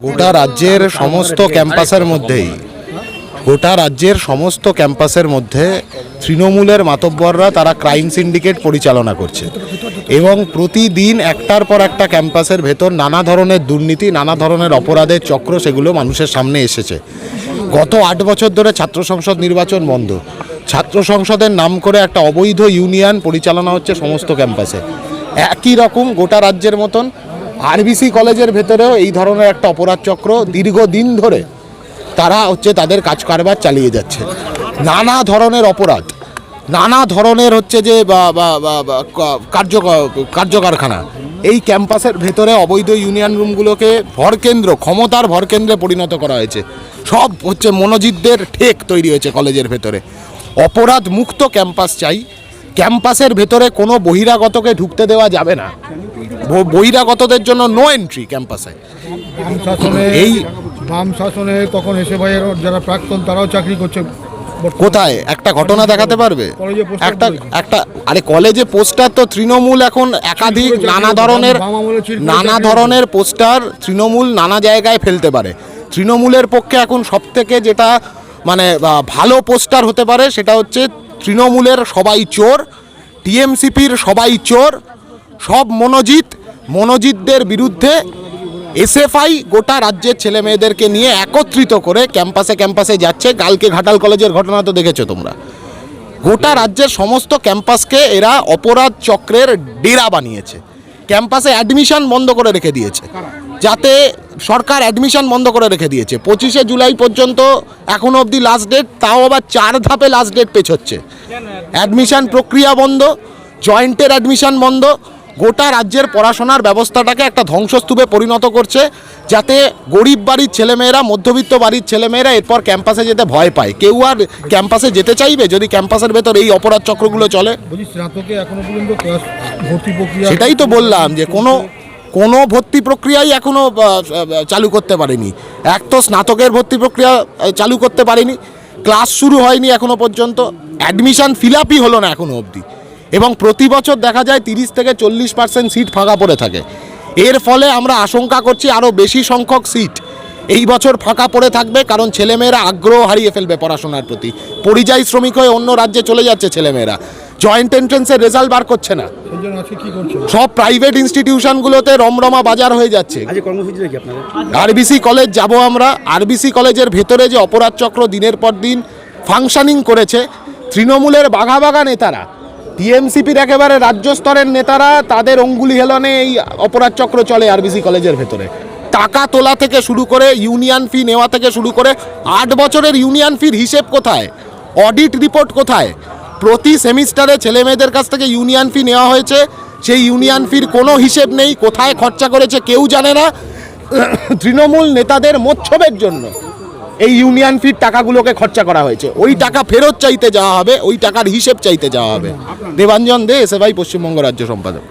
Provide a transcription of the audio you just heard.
গোটা রাজ্যের সমস্ত ক্যাম্পাসের মধ্যেই, গোটা রাজ্যের সমস্ত ক্যাম্পাসের মধ্যে তৃণমূলের মাতব্বররা তারা ক্রাইম সিন্ডিকেট পরিচালনা করছে। এবং প্রতিদিন একটার পর একটা ক্যাম্পাসের ভেতর নানা ধরনের দুর্নীতি, নানা ধরনের অপরাধের চক্র সেগুলো মানুষের সামনে এসেছে। গত আট বছর ধরে ছাত্র সংসদ নির্বাচন বন্ধ। ছাত্র সংসদের নাম করে একটা অবৈধ ইউনিয়ন পরিচালনা হচ্ছে সমস্ত ক্যাম্পাসে। একই রকম গোটা রাজ্যের মতন আরবিসি কলেজের ভেতরেও এই ধরনের একটা অপরাধ চক্র দীর্ঘদিন ধরে তারা হচ্ছে তাদের কাজ কারবার চালিয়ে যাচ্ছে। নানা ধরনের অপরাধ, নানা ধরনের হচ্ছে যে কার্য কার্যকারখানা। এই ক্যাম্পাসের ভেতরে অবৈধ ইউনিয়ন রুমগুলোকে ভরকেন্দ্র, ক্ষমতার ভরকেন্দ্রে পরিণত করা হয়েছে। সব হচ্ছে মনোজিতদের ঠেক তৈরি হয়েছে কলেজের ভেতরে। অপরাধ মুক্ত ক্যাম্পাস চাই ক্যাম্পাসের ভেতরে কোনো বহিরাগতকে ঢুকতে দেওয়া যাবে না। বহিরাগতদের জন্য নো এন্ট্রি ক্যাম্পাসে। এই বাম শাসনে তখন এসে ভাইয়ের যারা প্রাক্তন তারাও চাকরি করছে। কোথায়? একটা ঘটনা দেখাতে পারবে? একটা একটা আরে কলেজে পোস্টার তো তৃণমূল এখন একাধিক নানা ধরনের নানা ধরনের পোস্টার তৃণমূল নানা জায়গায় ফেলতে পারে। তৃণমূলের পক্ষে এখন সব থেকে যেটা মানে ভালো পোস্টার হতে পারে সেটা হচ্ছে তৃণমূলের সবাই চোর, টিএমসিপির সবাই চোর, সব মনোজিৎ মনোজিতদের বিরুদ্ধে এসএফআই গোটা রাজ্যের ছেলে মেয়েদেরকে নিয়ে একত্রিত করে ক্যাম্পাসে ক্যাম্পাসে যাচ্ছে। কালকে ঘাটাল কলেজের ঘটনা তো দেখেছ তোমরা। গোটা রাজ্যের সমস্ত ক্যাম্পাসকে এরা অপরাধ চক্রের ডেরা বানিয়েছে। ক্যাম্পাসে অ্যাডমিশন বন্ধ করে রেখে দিয়েছে। যাতে সরকার অ্যাডমিশন বন্ধ করে রেখে দিয়েছে। পঁচিশে জুলাই পর্যন্ত এখন অবধি লাস্ট ডেট তাও আবার চার ধাপে লাস্ট ডেট পেছোচ্ছে। অ্যাডমিশন প্রক্রিয়া বন্ধ জয়েন্টের অ্যাডমিশন বন্ধ গোটা রাজ্যের পড়াশোনার ব্যবস্থাটাকে একটা ধ্বংসস্তূপে পরিণত করছে যাতে গরিব বাড়ির ছেলেমেয়েরা মধ্যবিত্ত বাড়ির ছেলেমেয়েরা এরপর ক্যাম্পাসে যেতে ভয় পায়। কেউ আর ক্যাম্পাসে যেতে চাইবে যদি ক্যাম্পাসের ভেতর এই অপরাধ চক্রগুলো চলে? সেটাই তো বললাম যে কোনো কোনো ভর্তি প্রক্রিয়াই এখনও চালু করতে পারেনি। এক তো স্নাতকের ভর্তি প্রক্রিয়া চালু করতে পারেনি। ক্লাস শুরু হয়নি এখনও পর্যন্ত। অ্যাডমিশন ফিল আপই হলো না এখনও অবধি। এবং প্রতি বছর দেখা যায় তিরিশ থেকে চল্লিশ পার্সেন্ট সিট ফাঁকা পড়ে থাকে। এর ফলে আমরা আশঙ্কা করছি আরও বেশি সংখ্যক সিট এই বছর ফাঁকা পড়ে থাকবে কারণ ছেলেমেয়েরা আগ্রহ হারিয়ে ফেলবে পড়াশোনার প্রতি। পরিযায়ী শ্রমিক হয়ে অন্য রাজ্যে চলে যাচ্ছে ছেলেমেয়েরা। জয়েন্ট এন্ট্রেন্সের রেজাল্ট বার করছে না। সব প্রাইভেট ইনস্টিটিউশনগুলোতে রমরমা বাজার হয়ে যাচ্ছে। আরবিসি কলেজ যাব আমরা। আরবিসি কলেজের ভেতরে যে অপরাধ চক্র দিনের পর দিন ফাংশনিং করেছে তৃণমূলের বাঘা বাঘা নেতারা। টিএমসিপির একেবারে রাজ্য স্তরের নেতারা তাদের অঙ্গুলি হেলনে এই অপরাধ চক্র চলে আরবিসি কলেজের ভেতরে। টাকা তোলা থেকে শুরু করে ইউনিয়ন ফি নেওয়া থেকে শুরু করে আট বছরের ইউনিয়ন ফির হিসেব কোথায়? অডিট রিপোর্ট কোথায়? প্রতি সেমিস্টারে ছেলে মেয়েদের কাছ থেকে ইউনিয়ন ফি নেওয়া হয়েছে। সেই ইউনিয়ন ফির কোনো হিসেব নেই, কোথায় খরচা করেছে কেউ জানে না। তৃণমূল নেতাদের মোচ্ছবের জন্য। এই ইউনিয়ন ফির টাকাগুলোকে খরচা করা হয়েছে। ওই টাকা ফেরত চাইতে যাওয়া হবে ওই টাকার হিসেব চাইতে যাওয়া হবে। দেবাঞ্জন দে এসে ভাই পশ্চিমবঙ্গ রাজ্য সম্পাদক।